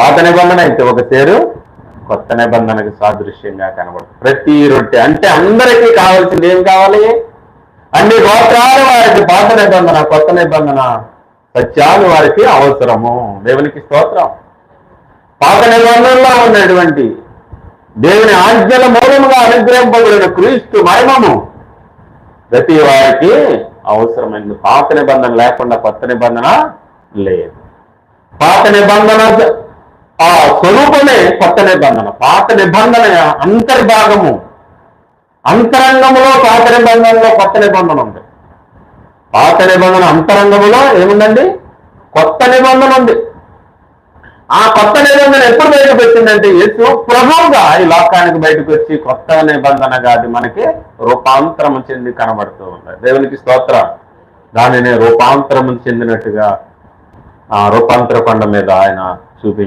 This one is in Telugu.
పాత నిబంధన అయితే ఒక తేరు కొత్త నిబంధనకి సాదృశ్యంగా కనబడుతుంది. ప్రతి రొట్టె అంటే అందరికీ కావాల్సింది ఏం కావాలి? అన్ని గోత్రాలు వారికి పాత నిబంధన కొత్త నిబంధన సత్యాలు వారికి అవసరము. దేవునికి స్తోత్రం. పాత నిబంధనలో ఉన్నటువంటి దేవుని ఆజ్ఞల మూలముగా అనుగ్రహింపబడిన క్రీస్తు మహిమము ప్రతి వారికి అవసరమైంది. పాత నిబంధన లేకుండా కొత్త నిబంధన లేదు. పాత నిబంధన ఆ స్వరూపమే కొత్త నిబంధన పాత నిబంధన అంతర్భాగము. అంతరంగములో పాత నిబంధనలో కొత్త నిబంధన ఉంది. పాత నిబంధన అంతరంగములో ఏముందండి? కొత్త నిబంధన ఉంది. ఆ కొత్త నిబంధన ఎప్పుడు బయటకు వచ్చిందంటే యేసు ప్రభువుగా ఈ లోకానికి బయటకు వచ్చి కొత్త నిబంధనగా అది మనకి రూపాంతరం చెంది కనబడుతూ ఉంది దేవునికి స్తోత్రం. దానిని రూపాంతరం చెందినట్టుగా ఆ రూపాంతర కొండ మీద ఆయన చూపి